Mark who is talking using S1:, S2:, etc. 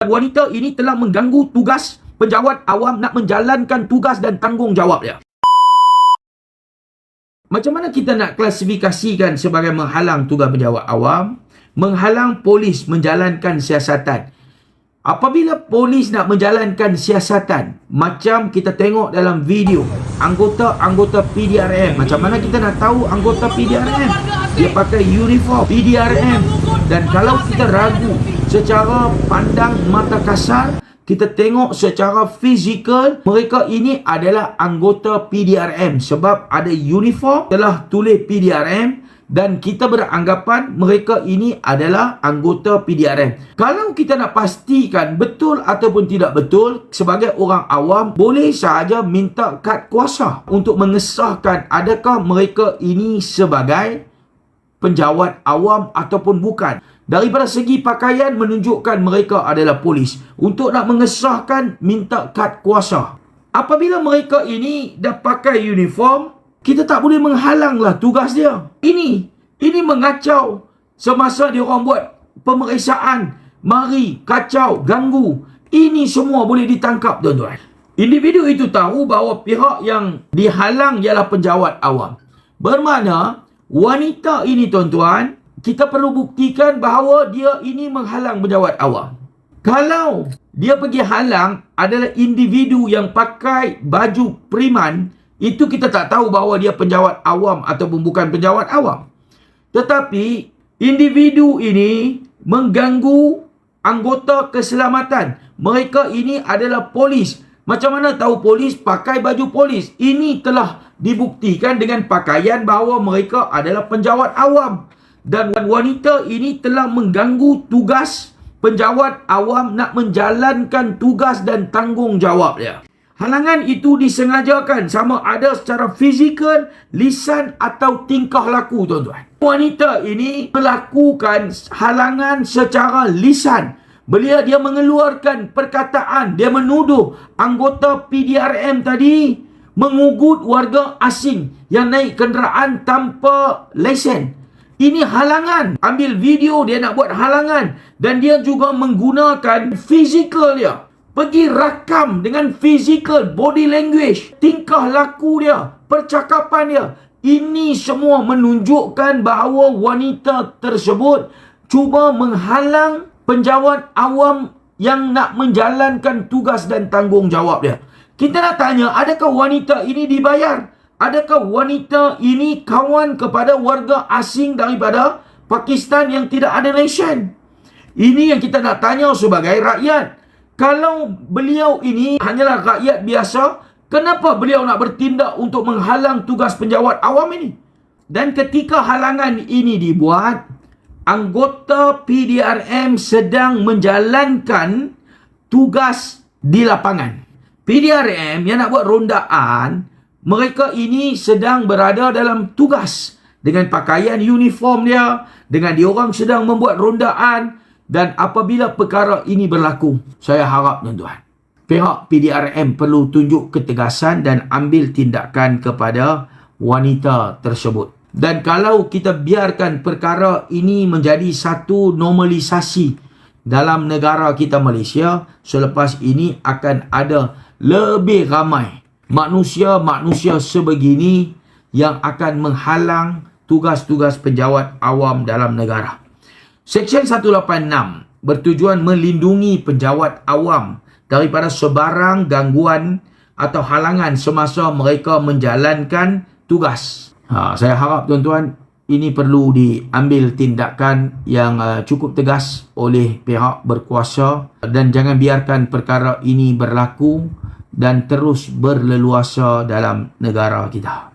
S1: Wanita ini telah mengganggu tugas penjawat awam nak menjalankan tugas dan tanggungjawab dia. Macam mana kita nak klasifikasikan sebagai menghalang tugas penjawat awam? Menghalang polis menjalankan siasatan. Apabila polis nak menjalankan siasatan, macam kita tengok dalam video, anggota-anggota PDRM, macam mana kita nak tahu anggota PDRM? Dia pakai uniform PDRM. Dan kalau kita ragu secara pandang mata kasar, kita tengok secara fizikal, mereka ini adalah anggota PDRM sebab ada uniform telah tulis PDRM dan kita beranggapan mereka ini adalah anggota PDRM. Kalau kita nak pastikan betul ataupun tidak betul, sebagai orang awam boleh sahaja minta kad kuasa untuk mengesahkan adakah mereka ini sebagai penjawat awam ataupun bukan. Daripada segi pakaian menunjukkan mereka adalah polis. Untuk nak mengesahkan minta kad kuasa. Apabila mereka ini dah pakai uniform, kita tak boleh menghalanglah tugas dia. Ini, ini mengacau semasa dia orang buat pemeriksaan. Mari, kacau, ganggu. Ini semua boleh ditangkap tuan-tuan. Individu itu tahu bahawa pihak yang dihalang ialah penjawat awam. Bermakna, wanita ini tuan-tuan, kita perlu buktikan bahawa dia ini menghalang penjawat awam. Kalau dia pergi halang adalah individu yang pakai baju priman, itu kita tak tahu bahawa dia penjawat awam ataupun bukan penjawat awam. Tetapi individu ini mengganggu anggota keselamatan. Mereka ini adalah polis. Macam mana tahu polis pakai baju polis? Ini telah dibuktikan dengan pakaian bahawa mereka adalah penjawat awam. Dan wanita ini telah mengganggu tugas penjawat awam nak menjalankan tugas dan tanggungjawab dia. Halangan itu disengajakan sama ada secara fizikal, lisan atau tingkah laku tuan-tuan. Wanita ini melakukan halangan secara lisan. Beliau dia mengeluarkan perkataan, dia menuduh anggota PDRM tadi mengugut warga asing yang naik kenderaan tanpa lesen. Ini halangan. Ambil video dia nak buat halangan dan dia juga menggunakan fizikal dia pergi rakam dengan fizikal body language, tingkah laku dia, percakapan dia. Ini semua menunjukkan bahawa wanita tersebut cuba menghalang penjawat awam yang nak menjalankan tugas dan tanggungjawab dia. Kita nak tanya, adakah wanita ini dibayar? Adakah wanita ini kawan kepada warga asing daripada Pakistan yang tidak ada lesen? Ini yang kita nak tanya sebagai rakyat. Kalau beliau ini hanyalah rakyat biasa, kenapa beliau nak bertindak untuk menghalang tugas penjawat awam ini? Dan ketika halangan ini dibuat, anggota PDRM sedang menjalankan tugas di lapangan. PDRM yang nak buat rondaan, mereka ini sedang berada dalam tugas dengan pakaian uniform dia, dengan diorang sedang membuat rondaan, dan apabila perkara ini berlaku, saya harap tuan-tuan, pihak PDRM perlu tunjuk ketegasan dan ambil tindakan kepada wanita tersebut. Dan kalau kita biarkan perkara ini menjadi satu normalisasi dalam negara kita Malaysia, selepas ini akan ada lebih ramai manusia-manusia sebegini yang akan menghalang tugas-tugas penjawat awam dalam negara. Seksyen 186 bertujuan melindungi penjawat awam daripada sebarang gangguan atau halangan semasa mereka menjalankan tugas. Ha, saya harap tuan-tuan ini perlu diambil tindakan yang uh, cukup tegas oleh pihak berkuasa dan jangan biarkan perkara ini berlaku dan terus berleluasa dalam negara kita.